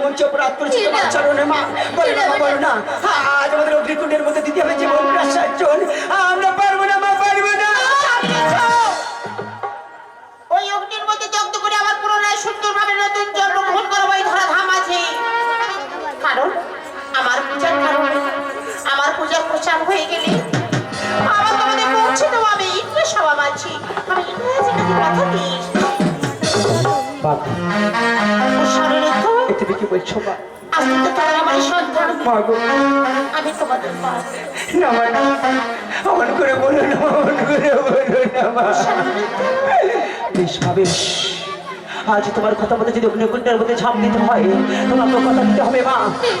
এমন চোখ রাত করেছি তোমার চরণে মা। বলো না বলো না। আজ আমাদের অগ্নিকুণ্ডের মধ্যে দিতে হবে জীবন প্রাসার্জন আমরা পারব না মা পারব না। ওই অগ্নির মধ্যে দগ্ধ করে আমার পুরোনায় সুন্দরভাবে নতুন জন্মগ্রহণ করব এই ধরা ধাম আছে। কারণ আমার পূজার কারণে আমার পূজার প্রচার হয়ে গেলে আমার তোমাদের পৌঁছে দেবো আমি। ইন্দ্র আমি কাছে কথা দিই বাবা শরীরে তুমি কি বলছো মা? অমন করে বলো না অমন করে বলো না মা। বেশ মা বেশ। আজ তোমার কথা মতো যদি অগ্নিকুণ্ডের মধ্যে ঝাঁপ দিতে হয় তোমাকে কথা দিতে হবে মা।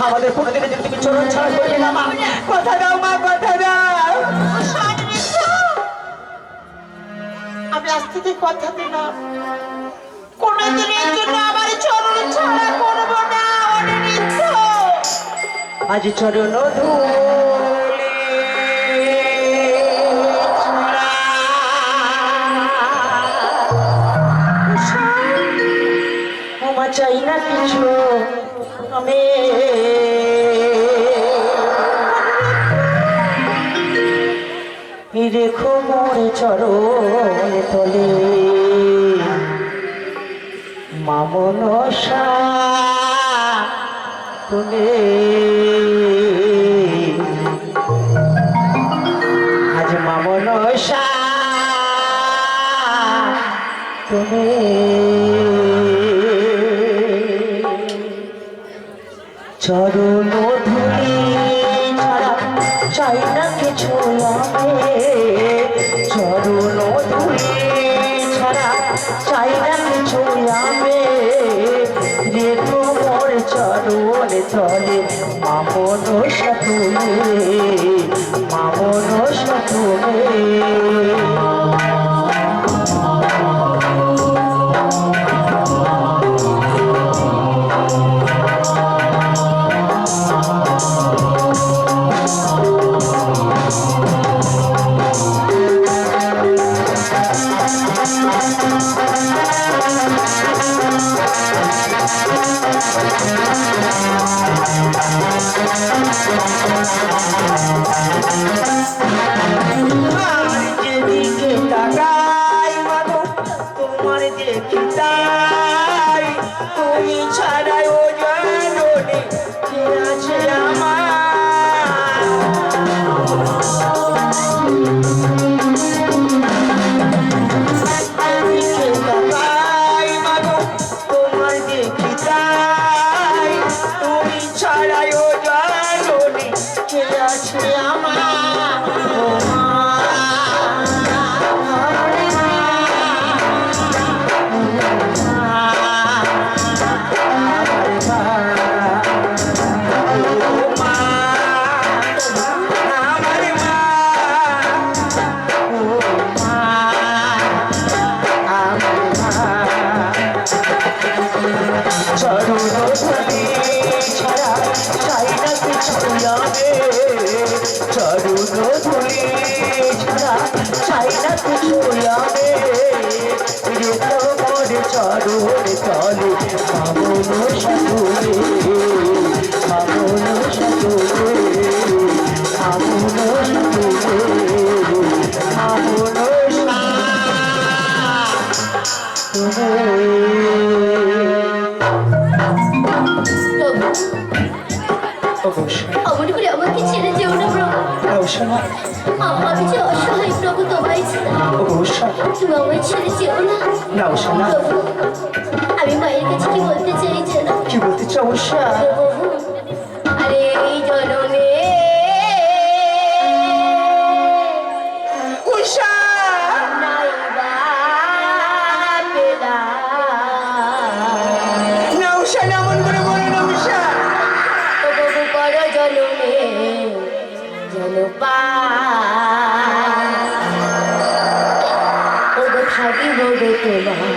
আমাদের কোনোদিনে যদি তুমি চরণ ছাড়া করবে না মা। কথা দাও মা কথা দাও। আমি আজ থেকে কথা দিলাম। কোনোদিনের জন্য আমার চরণ ছাড়া অনিরিদ্ধ আজ চরণ চাই না কিছু আমি রেখো মোরে চরণ তলে মামনসা তুমি আজ মামন তুমি। চরণ চরণ তলে কে আছে চাই না কিছু লাগে রে অবশ্যই আমি যে অসহায় প্রভু তোমায় তুমি আমায় ছেড়ে যেও না। না অবশ্যই আমি মায়ের কাছে কি বলতে চাই জানো? কি বলতে চাও অবশ্যই আরে এই জনমে তোমার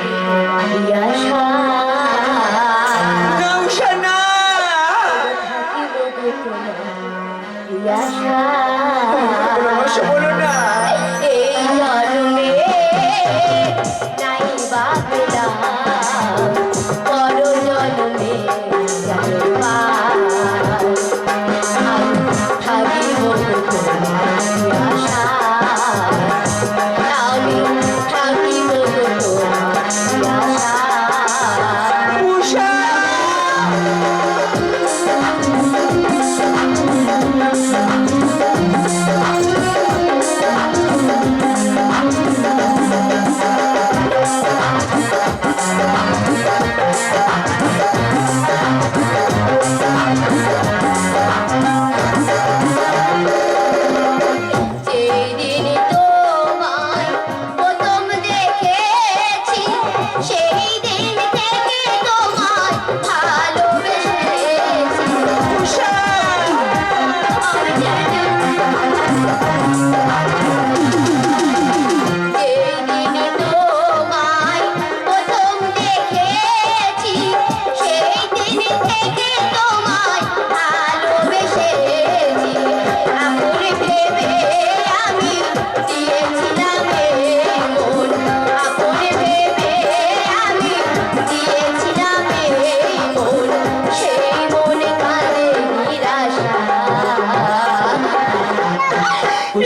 আমি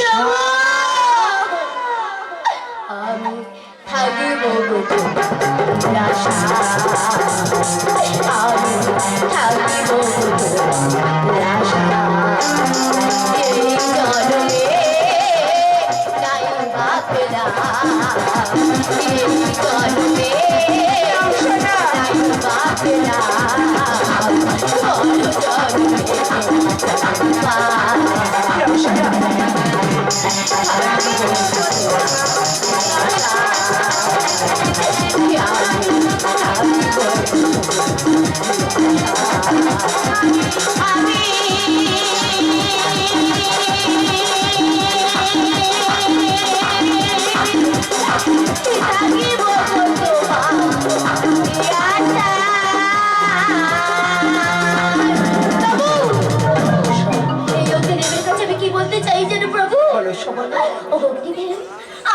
থাকিব আমি থাকিব এই জন্মে নাই বাপরা এই জন্মে নাই বাপরা থাকিব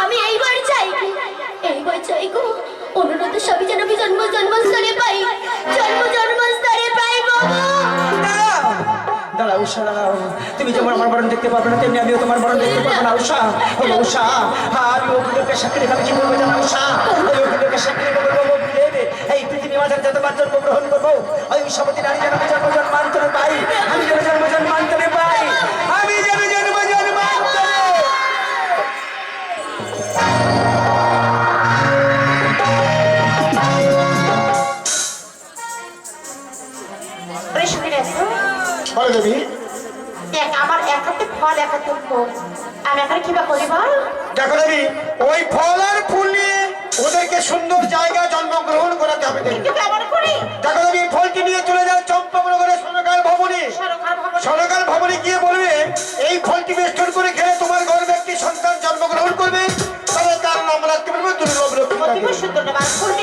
আমি এইবার চাই এইবার চাই গো সবই তুমি যেমন আমার মরণ দেখতে পারবে না তেমনি আমিও তোমার বরণ দেখতে পারব না। উষা ও উষা আমি অগ্নিদেবকে সাক্ষী রেখে আমি কি বলব জানা উষা। ওই অগ্নিদেবকে সাক্ষী রেখে বলব অগ্নিদেব এই পৃথিবী মাঝে যতবার জন্মগ্রহণ করব ওই উষাবতী নারী যেন আমি জন্ম জন্মান্তরে পাই আমি যেন জন্ম জন্মান্তরে পাই আমি যেন জন্ম জন্মান্তরে ওরে শুনে রাখো। বলো দেবী। আমি এখন কি বা করি দেখো দেবী ওই ফল আর ফুল নিয়ে ওদেরকে সুন্দর জায়গা জন্মগ্রহণ করাতে হবে দেখো দেবী ফলটি নিয়ে চলে যাও চম্পাবনগরের সোনকাল ভবনে। সরকার ভবন। গিয়ে বলবে এই ফলটি বেষ্টন করে খেলে তোমার গর্বে একটি সন্তান জন্মগ্রহণ করবে। তবে তার নাম রাখতে পারবে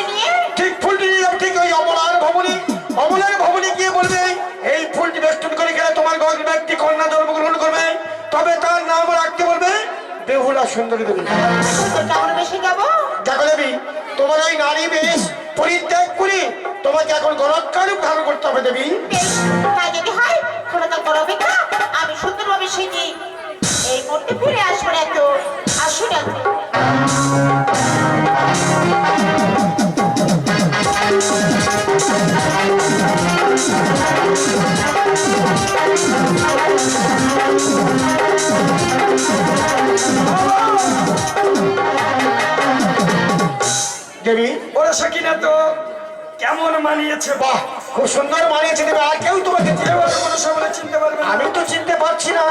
নিয়ে? ঠিক ফুলটি নিয়ে যাও ঠিক ওই অমলার ভবনে। অমলার ভবনে গিয়ে বলবে এই ফুলটি বেষ্টন করে খেলে তোমার গর্বে একটি কন্যা জন্মগ্রহণ করবে। তবে তার নাম রাখতে বলবে বেহুলা সুন্দরী দেবী। দেখো দেবী তোমার ওই নারী বেশ পরিত্যাগ করে তোমাকে এখন গণৎকার ধারণ করতে হবে দেবী। তাই যদি হয় কোনো তো করো না। আমি সুন্দরভাবে সেজি এই করতে ফিরে আসব না তো আসুন ওরা সকিনা তো কেমন মানিয়েছে বাহ! খুব সুন্দর মানিয়েছে দেবী আর কেউ তোমাকে চিনতে পারবে আমি তো চিনতে পারছি না।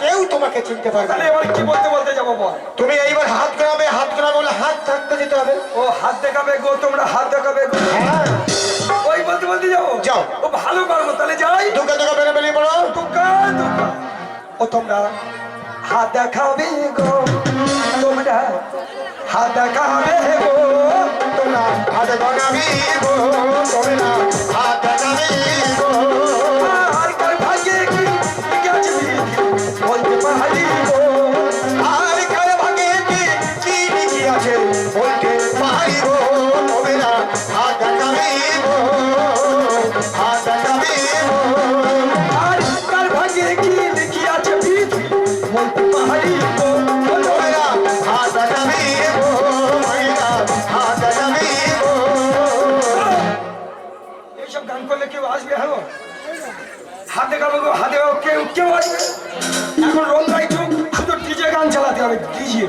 কেউ তোমাকে চিনতে পারবে তাহলে না এবার কি বলতে বলতে যাব বল? তুমি এইবার হাত ঘোরাবে হাত ঘোরাবে বলে হাত থাকতে যেতে হবে। ও হাত দেখাবে গো তোমরা হাত দেখাবে গো। হ্যাঁ। ওই বলতে বলতে যাব? যাও। ও ভালো পারব তাহলে যাই। দুকা দুকা বেরো বেরিয়ে পড়ো। দুকা দুকা ও তোমরা হাত দেখাবে গো। তোমরা হাত দেখাবে গো তোমরা হাত গড়াবি গো তোমরা হাত গড়াবি গো। ডিজে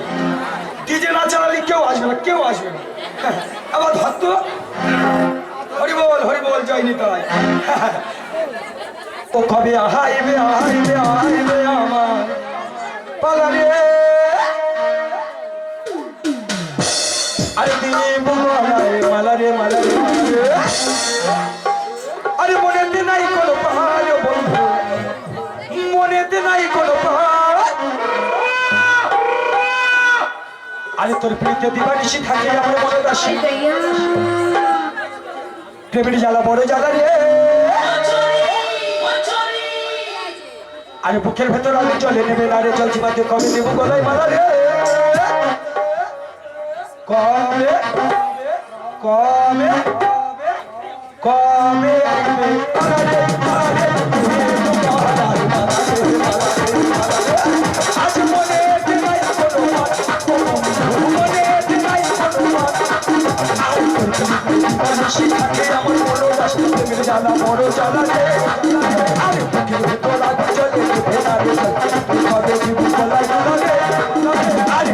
ডিজে না চালালে কেউ আসবে না, কেউ আসবে না। আবার ধরতো হরিবল হরিবল হরি বল, জয় নিতাই। ও কবে আহাইবে আহাইবে আহাইবে আমার পালারে আরে তোর প্রীতি দিবানিসি থাকে, আমার মনে দাসী। প্রেমের জ্বালা বড় জ্বালা রে। আরে বুকের ভেতর আগে চলে নেবে না রে, জল জীবাতে কবে দেব গলায় মালা রে? কবে কবে কবে আসবে? মানুষই থাকে আমার বড় রাষ্ট্র প্রেমের জ্বালা বড় জ্বালা রে আরে বুকের ভেতর আগুন জ্বলে নিভে না রে জল। তুই কবে দিবি গলায় মালা রে আরে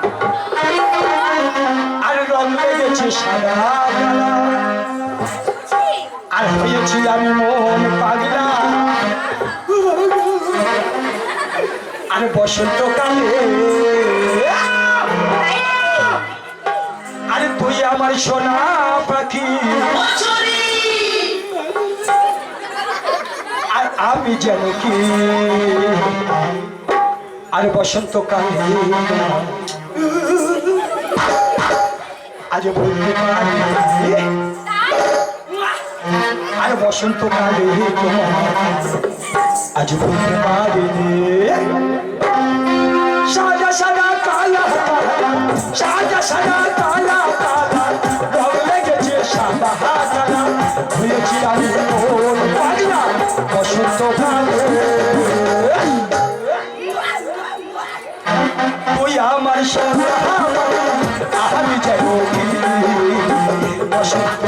আর হয়েছি আমি মন পাগলা। আর বসন্তকালে, আরে তুই আমার সোনা পাখি। আর আমি যেন কি? আর বসন্তকালে আজ বলতে পারি আর বসন্তকালে আজ বলতে পারি সাদা সাদা কালা সাদা সাদা কালা কালা রং লেগেছে সাদা তুই আমার আমি যাই। বসন্ত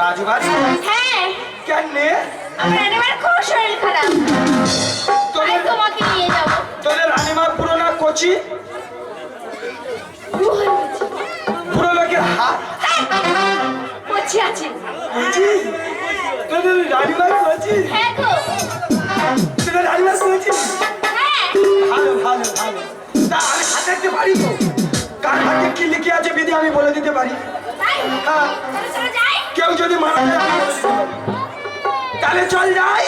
রাজবাড়ি হ্যাঁ। কেন নে আমার এবার খুব শরীর খারাপ। তোদের তোমাকে নিয়ে যাব। তোদের রানীমা পুরোনা কচি? বুড়ো লোকের হাত? বসে আছে। কচি? তোদের রানীমা কচি? হ্যাঁ গো। তোদের রানীমা কচি? হ্যাঁ। ভালো ভালো ভালো। তা আমি হাতে পারি তো। কার হাতে কি লিখে আছে বিধি আমি বলে দিতে পারি? হ্যাঁ। কেউ যদি মারা যায় তাহলে চল যাই